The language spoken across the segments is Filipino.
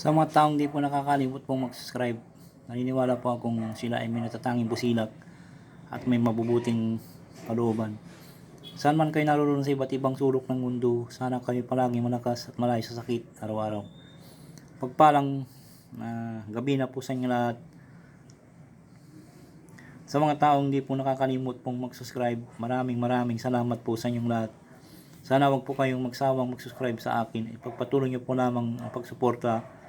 Sa mga taong di po nakakalimot pong mag-subscribe, naniniwala po akong sila ay may natatanging busilak at may mabubuting kalooban. Saan man kayo naroon sa iba't ibang sulok ng mundo, sana kayo palagi malakas at malayo sa sakit araw-araw. Pagpalang na gabi na po sa inyo lahat. Sa mga taong di po nakakalimot pong mag-subscribe, maraming maraming salamat po sa inyong lahat. Sana wag po kayong magsawang mag-subscribe sa akin. Ipagpatuloy niyo po lamang ang pagsuporta,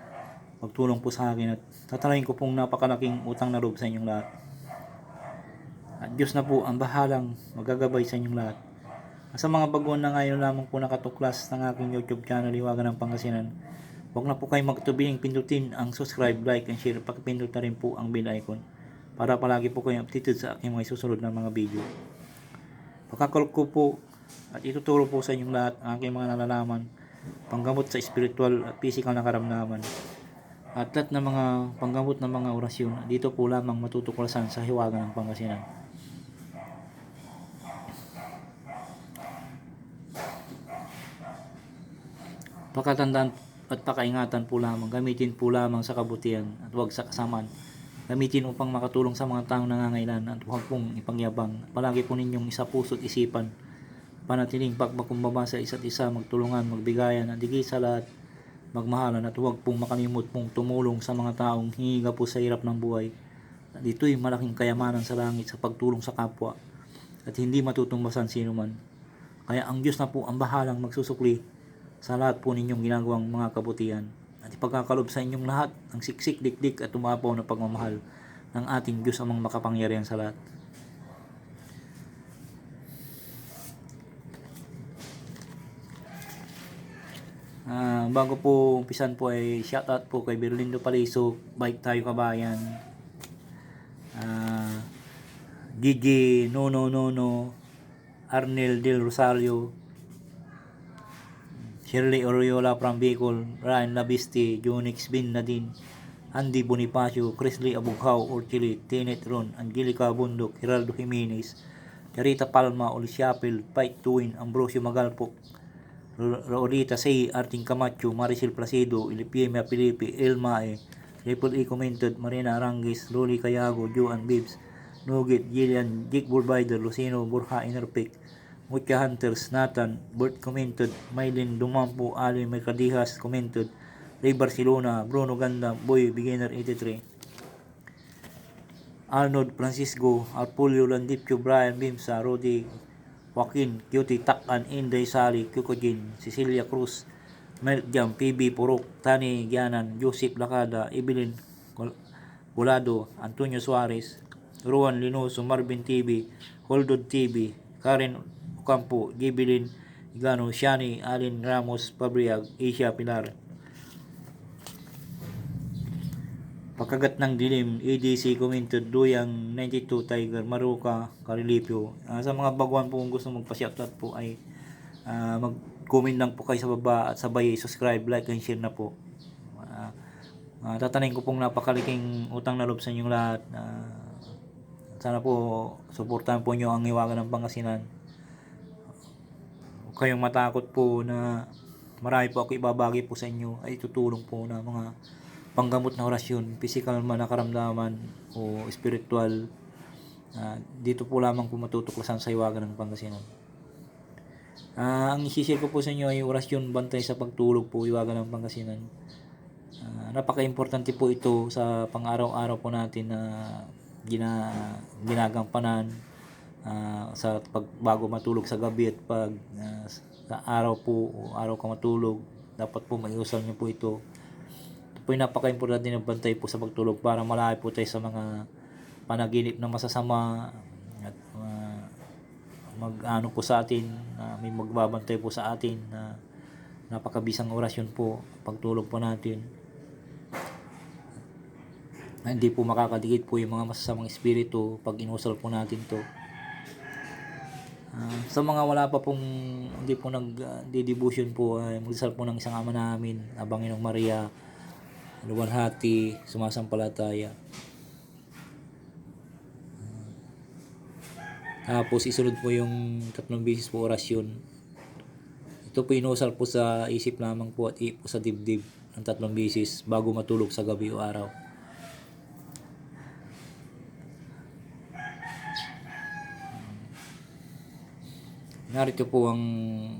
pagtulong po sa akin at tatalayin ko pong napakalaking utang na loob sa inyong lahat. At Diyos na po ang bahalang magagabay sa inyong lahat. Sa mga baguhan na ngayon lamang po nakatuklas ng aking YouTube channel, Iwagan ng Pangasinan, huwag na po kayong magtubing pindutin ang subscribe, like, and share. Pakipindot na rin po ang bell icon para palagi po kayong updated sa aking mga susunod na mga video. Pagkakalog ko po at ituturo po sa inyong lahat ang aking mga nalalaman, panggamot sa spiritual at physical na karamdaman. At lahat ng mga panggamot ng mga orasyon, dito po lamang matutuklasan sa hiwaga ng Pangasinan. Pakatandaan at pakaingatan po lamang, gamitin po lamang sa kabutihan at huwag sa kasamaan. Gamitin upang makatulong sa mga taong nangangailan at huwag pong ipangyabang. Palagi po ninyong isa puso't isipan. Panatiling pagmakumbaba sa isa't isa, magtulungan, magbigayan, at higit sa lahat, magmahalan at huwag pong makalimot pong tumulong sa mga taong hingiga po sa hirap ng buhay. At ito'y malaking kayamanan sa langit sa pagtulong sa kapwa at hindi matutumbasan sino man. Kaya ang Diyos na po ang bahalang magsusukli sa lahat po ninyong ginagawang mga kabutihan at ipagkakalob sa inyong lahat ang siksik, dikdik at umapaw na pagmamahal ng ating Diyos amang makapangyarihan sa lahat. Ah, bago po umpisan po ay shoutout po kay Berlindo Palisok, Bike Tayo Kabayan, ah, Gigi Nono Nono, Arnel Del Rosario, Shirley Oriola from Bicol, Ryan Labisti, Junix Bin Nadine, Andy Bonifacio, Chrisley Abughaw, Orchili, Tenet Ron, Angelica Bundok, Geraldo Jimenez, Charita Palma, Olisiapil, Pike Tuwin, Ambrosio Magalpo, Raulita Say, Arting Camacho, Maricel Placido, Ilipiemia Pilipi, Elmae, Triple E Commented, Marina Arangis, Loli Cayago, Joan Bibbs, Nugit, Gillian, Dick Burbider, Lucino, Burha Inerpic, Mucha Hunters, Nathan, Bert Commented, Maylin Dumampo, Ali Mercadijas Commented, Ray Barcelona, Bruno Ganda, Boy Beginner 83, Arnold Francisco, Arpulio Landipio, Brian Bimsa, Rodi Joaquin, Cutie Takan, Inday Sali, Kukujin, Cecilia Cruz, Mel Jam, PB Purok, Tani Gianan, Joseph Lacada, Evelyn Colado, Antonio Suarez, Ruan Linoso, Marvin TV, Holdod TV, Karen Ocampo, Gibilin Igano, Shani, Alin Ramos, Pabriag, Asia Pilar. Pagkagat ng dilim, ADC commented, Duyang 92 Tiger, Maruka, Carilipio. Ah, sa mga baguhan po kung gusto magpa-shoutout po ay ah, mag-comment lang po kayo sa baba at sabay subscribe, like, and share na po. Ah, ah, tatanayin ko pong napakaliking utang na loob sa inyong lahat. Ah, sana po suportahan po nyo ang iwagan ng Pangasinan. Huwag kayong matakot po na marami po ako ibabagi po sa inyo ay tutulong po na mga panggamot na orasyon, physical man na karamdaman o spiritual. Ah, dito po lamang po matutuklasan sa iwagan ng Pangasinan. Ah, ang isishare ko po sa inyo ay orasyon bantay sa pagtulog po, iwagan ng Pangasinan. Ah, napaka-importante po ito sa pang-araw-araw po natin na gina, ginagampanan ah, sa pag bago matulog sa gabi at pag ah, sa araw po o araw ka matulog dapat po maiusan niyo po ito po yung napaka-importante ng bantay po sa pagtulog para malayo po tayo sa mga panaginip na masasama at ah, mag-ano po sa atin na may magbabantay po sa atin na napakabisang orasyon po pagtulog po natin. Na hindi po makakadikit po yung mga masasamang espiritu pag inusal po natin to. Ah, sa mga wala pa pong hindi po nag uh, po ay magdasal po ng isang ama namin abang Inong Maria luwalhati sumasampalataya Tapos isunod po yung tatlong beses po orasyon. Ito po inusal po sa isip lamang po at po sa dibdib. ng tatlong bisis bago matulog sa gabi o araw. Narito po ang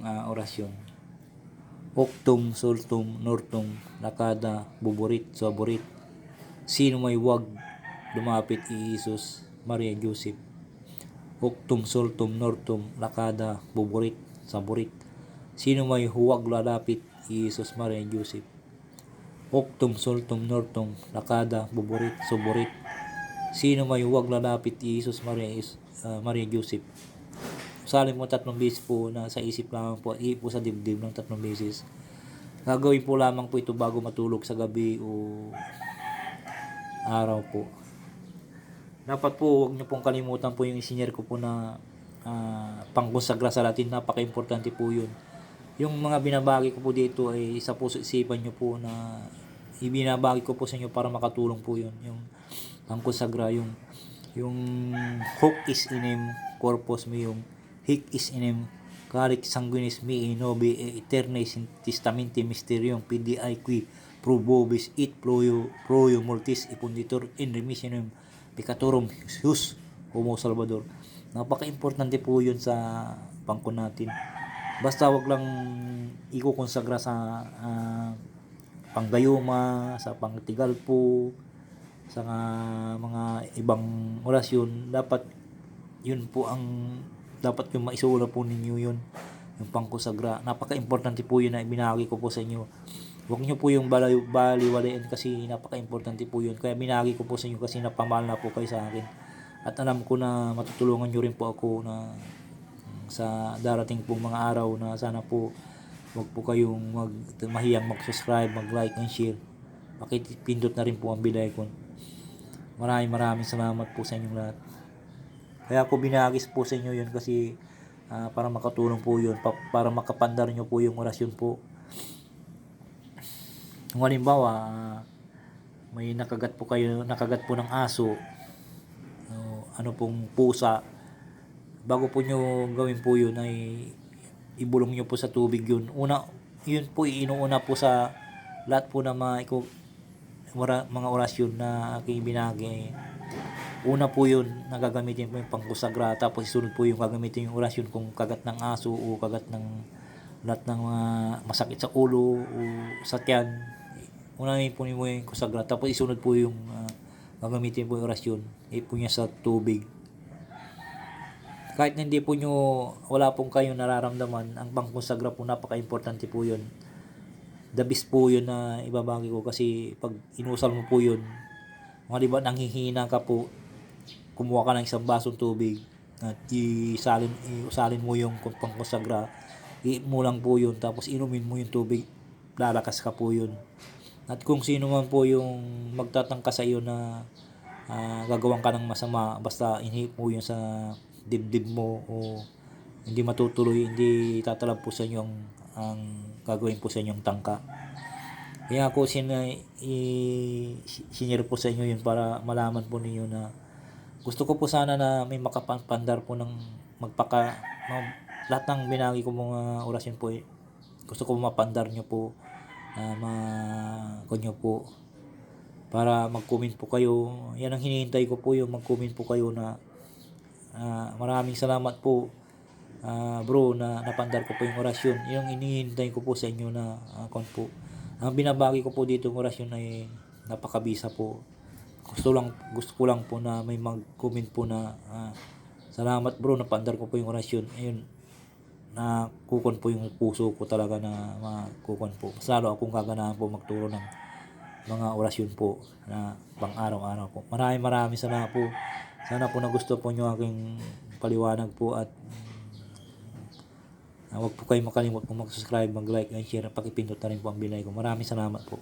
ah, orasyon. Octum, Soltum, Nortum, Lakada, Buburit, Saburit. Sino may wag lumapit i Jesus, Maria Joseph. Octum, Soltum, Nortum, Lakada, Buburit, Saburit. Sino may huwag lalapit i Jesus, Maria Joseph. Octum, Soltum, Nortum, Lakada, Buburit, Saburit. Sino may huwag lalapit i Jesus, Maria, ah, Maria Joseph. Salin mo tatlong beses po na sa isip lamang po, at po sa dibdib ng tatlong beses. Gagawin po lamang po ito bago matulog sa gabi o araw po. Dapat po, huwag niyo pong kalimutan po yung isinyer ko po na uh, pangkonsagra sa Latin. Napaka-importante po yun. Yung mga binabagi ko po dito ay isa po sa isipan niyo po na ibinabagi ko po sa inyo para makatulong po yun. Yung pangkonsagra, yung yung hoc is inem corpus meum hic is inem caric sanguinis mihi nobi e aeternis in testamenti mysterium pdi qui pro vobis it proio proio mortis ipunditor in remissionem peccatorum Jesus homo salvador. Napaka-importante po yun sa pangko natin. Basta wag lang iko-konsagra sa ah, panggayuma sa pangtigal po sa nga mga ibang orasyon. Dapat yun po ang dapat yung maisula po ninyo yun yung pangkusagra. Napaka-importante po yun na binagi ko po sa inyo. Huwag nyo po yung balay, baliwalayan kasi napaka-importante po yun. Kaya binagi ko po sa inyo kasi napamahal na po kayo sa akin. At alam ko na matutulungan nyo rin po ako na sa darating pong mga araw na sana po wag po kayong mag, mahiyang mag-subscribe, mag-like and share. Pakipindot na rin po ang bell icon. Maraming maraming salamat po sa inyong lahat. Kaya ako binagis po sa inyo yun kasi ah, para makatulong po yun, pa- para makapandar nyo po yung orasyon po. Kung halimbawa, ah, may nakagat po kayo, nakagat po ng aso, o ano pong pusa, bago po nyo gawin po yun ay ibulong nyo po sa tubig yun. Una, yun po inuuna po sa lahat po na mga, mga orasyon na aking binagi. Una po yun, nagagamitin po yung pangkusagra, tapos isunod po yung gagamitin yung orasyon kung kagat ng aso o kagat ng lahat ng mga masakit sa ulo o sa tiyan. Una po mo yung kusagra, tapos isunod po yung ah, gagamitin po yung orasyon, ipo niya sa tubig. Kahit hindi po nyo, wala pong kayong nararamdaman, ang pangkusagra po napaka-importante po yun the best po yun na ibabagi ko kasi pag inusal mo po yun mga di ba nanghihina ka po kumuha ka ng isang basong tubig at isalin, iusalin mo yung pangkonsagra i mo lang po yun tapos inumin mo yung tubig lalakas ka po yun at kung sino man po yung magtatangka sa iyo na ah, gagawan ka ng masama basta inhip mo yun sa dibdib mo o hindi matutuloy, hindi tatalab po sa inyo ang, ang gagawin po sa inyong tangka. Kaya ako sina, i, sinir po sa inyo yun para malaman po ninyo na gusto ko po sana na may makapandar po ng magpaka ma, lahat ng binagi ko mga orasyon po eh, gusto ko mapandar nyo po na ma kunyo po para mag-comment po kayo. Yan ang hinihintay ko po yung mag-comment po kayo na ah, maraming salamat po ah, bro na napandar ko po yung orasyon. Yung inihintay ko po sa inyo na uh, po. Ang binabagi ko po dito yung orasyon ay napakabisa po gusto lang gusto ko lang po na may mag-comment po na ah, salamat bro napandar ko po yung orasyon ayun na kukon po yung puso ko talaga na makukon po mas lalo akong gaganahan po magturo ng mga orasyon po na pang araw-araw po maraming maraming sana po sana po na gusto po nyo aking paliwanag po at Uh, huwag po kayo makalimot kung mag-subscribe, mag-like, and share. Pakipindot na rin po ang bilay ko. Maraming salamat po.